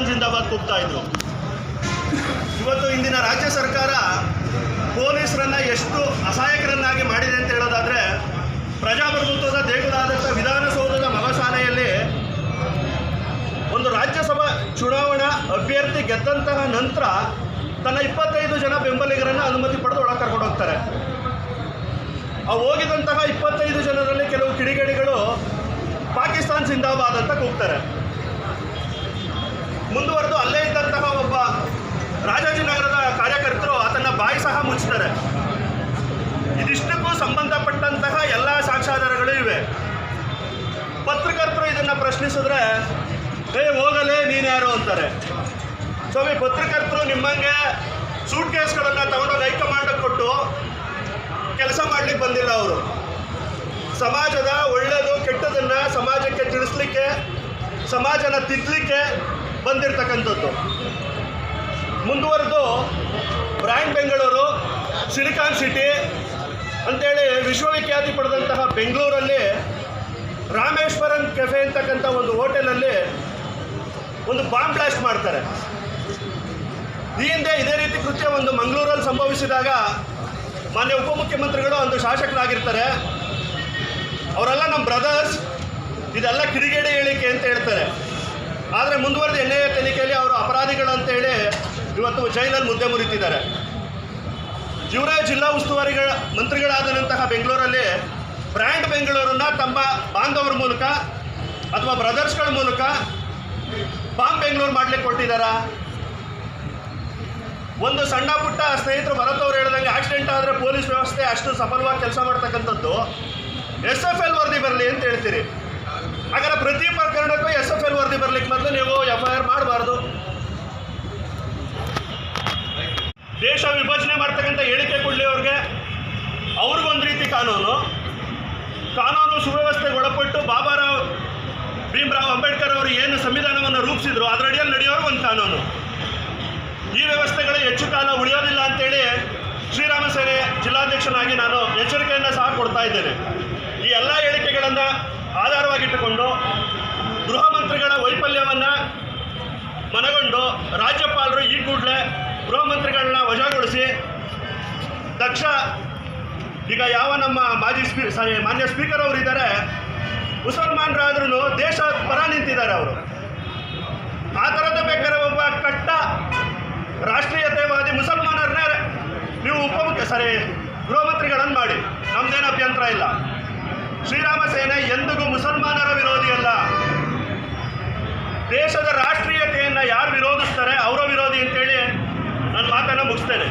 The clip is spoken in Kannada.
ಪಾಕಿಸ್ತಾನ್ ಜಿಂದಾಬಾದ್ ಕೂಗ್ತಾ ಇದ್ರು. ಇವತ್ತು ಇಂದಿನ ರಾಜ್ಯ ಸರ್ಕಾರ ಪೊಲೀಸರನ್ನ ಎಷ್ಟು ಅಸಹಾಯಕರನ್ನಾಗಿ ಮಾಡಿದೆ ಅಂತ ಹೇಳೋದಾದ್ರೆ, ಪ್ರಜಾಪ್ರಭುತ್ವದ ದೇಗುಲಾದಂಥ ವಿಧಾನಸೌಧದ ಮಹಾಶಾಲೆಯಲ್ಲಿ ಒಂದು ರಾಜ್ಯಸಭಾ ಚುನಾವಣಾ ಅಭ್ಯರ್ಥಿ ಗೆದ್ದಂತಹ ನಂತರ ತನ್ನ ಇಪ್ಪತ್ತೈದು ಜನ ಬೆಂಬಲಿಗರನ್ನು ಅನುಮತಿ ಪಡೆದು ಒಳಗೆ ಕರ್ಕೊಂಡು ಹೋಗ್ತಾರೆ. ಆ ಹೋಗಿದಂತಹ ಇಪ್ಪತ್ತೈದು ಜನರಲ್ಲಿ ಕೆಲವು ಕಿಡಿಗೇಡಿಗಳು ಪಾಕಿಸ್ತಾನ್ ಜಿಂದಾಬಾದ್ ಅಂತ ಕೂಗ್ತಾರೆ. ಮುಂದುವರೆದು ಅಲ್ಲೇ ಇದ್ದಂತಹ ಒಬ್ಬ ರಾಜಾಜಿನಗರದ ಕಾರ್ಯಕರ್ತರು ಆತನ ಬಾಯಿ ಸಹ ಮುಚ್ಚುತ್ತಾರೆ ಇದಿಷ್ಟಕ್ಕೂ ಸಂಬಂಧಪಟ್ಟಂತಹ ಎಲ್ಲ ಸಾಕ್ಷ್ಯಾಧಾರಗಳು ಇವೆ. ಪತ್ರಕರ್ತರು ಇದನ್ನು ಪ್ರಶ್ನಿಸಿದ್ರೆ, ಏ, ಹೋಗಲೇ ನೀನ್ಯಾರು ಅಂತಾರೆ. ಸ್ವಾಮಿ, ಪತ್ರಕರ್ತರು ನಿಮ್ಮಂಗೆ ಸೂಟ್ ಕೇಸ್ಗಳನ್ನು ತಗೊಂಡೋಗಿ ಹೈಕಮಾಂಡ್ ಕೊಟ್ಟು ಕೆಲಸ ಮಾಡ್ಲಿಕ್ಕೆ ಬಂದಿಲ್ಲ ಅವರು. ಸಮಾಜದ ಒಳ್ಳೆಯದು ಕೆಟ್ಟದನ್ನು ಸಮಾಜಕ್ಕೆ ತಿಳಿಸ್ಲಿಕ್ಕೆ, ಸಮಾಜನ ತಿದ್ದಲಿಕ್ಕೆ ಬಂದಿರತಕ್ಕಂಥದ್ದು. ಮುಂದುವರೆದು ಬ್ರ್ಯಾಂಡ್ ಬೆಂಗಳೂರು, ಸಿಲಿಕಾನ್ ಸಿಟಿ ಅಂತೇಳಿ ವಿಶ್ವವಿಖ್ಯಾತಿ ಪಡೆದಂತಹ ಬೆಂಗಳೂರಲ್ಲಿ ರಾಮೇಶ್ವರನ್ ಕೆಫೆ ಅಂತಕ್ಕಂಥ ಒಂದು ಹೋಟೆಲಲ್ಲಿ ಒಂದು ಬಾಂಬ್ ಬ್ಲಾಸ್ಟ್ ಮಾಡ್ತಾರೆ. ಈ ಹಿಂದೆ ಇದೇ ರೀತಿ ಕೃತ್ಯ ಒಂದು ಮಂಗಳೂರಲ್ಲಿ ಸಂಭವಿಸಿದಾಗ ಮಾನ್ಯ ಉಪಮುಖ್ಯಮಂತ್ರಿಗಳು ಒಂದು ಶಾಸಕರಾಗಿರ್ತಾರೆ. ಅವರೆಲ್ಲ ನಮ್ಮ ಬ್ರದರ್ಸ್, ಇದೆಲ್ಲ ಕಿಡಿಗೇಡಿ ಹೇಳಿಕೆ ಅಂತ ಹೇಳ್ತಾರೆ. ಆದರೆ ಮುಂದುವರೆದ ಎನ್ ಐ ಎ ತನಿಖೆಯಲ್ಲಿ ಅವರು ಅಪರಾಧಿಗಳು ಅಂತ ಹೇಳಿ ಇವತ್ತು ಜೈಲಲ್ಲಿ ಮುದ್ದೆ ಮುರಿತಿದ್ದಾರೆ. ಇವರೇ ಜಿಲ್ಲಾ ಉಸ್ತುವಾರಿಗಳ ಮಂತ್ರಿಗಳಾದಂತಹ ಬೆಂಗಳೂರಲ್ಲಿ ಬ್ರ್ಯಾಂಡ್ ಬೆಂಗಳೂರನ್ನ ತಮ್ಮ ಬಾಂಧವರ ಮೂಲಕ ಅಥವಾ ಬ್ರದರ್ಸ್ಗಳ ಮೂಲಕ ಬಾಂಬ್ ಬೆಂಗಳೂರು ಮಾಡ್ಲಿಕ್ಕೆ ಕೊಟ್ಟಿದ್ದಾರ? ಒಂದು ಸಣ್ಣ ಪುಟ್ಟ ಸ್ನೇಹಿತರು ಅವರು ಹೇಳಿದಂಗೆ ಆಕ್ಸಿಡೆಂಟ್ ಆದರೆ ಪೊಲೀಸ್ ವ್ಯವಸ್ಥೆ ಅಷ್ಟು ಸಫಲವಾಗಿ ಕೆಲಸ ಮಾಡ್ತಕ್ಕಂಥದ್ದು. ಎಸ್ ಎಫ್ ಎಲ್ ವರದಿ ಬರಲಿ ಅಂತ ಹೇಳ್ತೀರಿ. ಹಾಗಾದ್ರೆ ಪ್ರತಿ ಪ್ರಕರಣಕ್ಕೂ ಎಸ್ ಎಫ್ ಎಲ್ ವರದಿ ಬರ್ಲಿಕ್ಕೆ ಮೊದಲು ನೀವು ಎಫ್ ಐ ಆರ್ ಮಾಡಬಾರ್ದು. ದೇಶ ವಿಭಜನೆ ಮಾಡ್ತಕ್ಕಂಥ ಹೇಳಿಕೆ ಕೊಡಲಿ ಅವ್ರಿಗೆ. ಅವ್ರಿಗೊಂದು ರೀತಿ ಕಾನೂನು. ಕಾನೂನು ಸುವ್ಯವಸ್ಥೆಗೆ ಒಳಪಟ್ಟು ಬಾಬಾರಾವ್ ಭೀಮರಾವ್ ಅಂಬೇಡ್ಕರ್ ಅವರು ಏನು ಸಂವಿಧಾನವನ್ನು ರೂಪಿಸಿದ್ರು ಅದರ ಅಡಿಯಲ್ಲಿ ನಡೆಯೋರು ಒಂದು ಕಾನೂನು. ಈ ವ್ಯವಸ್ಥೆಗಳು ಹೆಚ್ಚು ಕಾಲ ಉಳಿಯೋದಿಲ್ಲ ಅಂತೇಳಿ ಶ್ರೀರಾಮ ಸೇನೆ ಜಿಲ್ಲಾಧ್ಯಕ್ಷನಾಗಿ ನಾನು ಎಚ್ಚರಿಕೆಯನ್ನು ಸಹ ಕೊಡ್ತಾ ಇದ್ದೇನೆ. ಈ ಎಲ್ಲ ಹೇಳಿಕೆಗಳನ್ನು ಆಧಾರವಾಗಿಟ್ಟುಕೊಂಡು ಗೃಹ ಮಂತ್ರಿಗಳ ವೈಫಲ್ಯವನ್ನು ಮನಗೊಂಡು ರಾಜ್ಯಪಾಲರು ಈ ಕೂಡಲೇ ಗೃಹ ಮಂತ್ರಿಗಳನ್ನ ವಜಾಗೊಳಿಸಿ, ದಕ್ಷ ಈಗ ಯಾವ ನಮ್ಮ ಮಾಜಿ ಸ್ಪೀ, ಸಾರಿ ಮಾನ್ಯ ಸ್ಪೀಕರ್ ಅವರು ಇದ್ದಾರೆ ಮುಸಲ್ಮಾನರಾದ್ರೂ ದೇಶ ಪರ ನಿಂತಿದ್ದಾರೆ ಅವರು. ಆ ಥರದ ಬೇಕಾದ್ರೆ ಒಬ್ಬ ಕಟ್ಟ ರಾಷ್ಟ್ರೀಯತೆವಾದಿ ಮುಸಲ್ಮಾನರನ್ನೇ ನೀವು ಉಪಮುಖ್ಯ, ಸಾರಿ ಗೃಹ ಮಂತ್ರಿಗಳನ್ನು ಮಾಡಿ. ನಮ್ದೇನು ಅಭ್ಯಂತರ ಇಲ್ಲ. ಶ್ರೀರಾಮ ಸೇನೆ ಎಂದಿಗೂ ಮುಸಲ್ಮಾನರ ದೇಶದ ರಾಷ್ಟ್ರೀಯತೆಯನ್ನು ಯಾರು ವಿರೋಧಿಸ್ತಾರೆ ಅವರ ವಿರೋಧಿ ಅಂತೇಳಿ ನನ್ನ ಮಾತನ್ನು ಮುಗಿಸ್ತೇನೆ.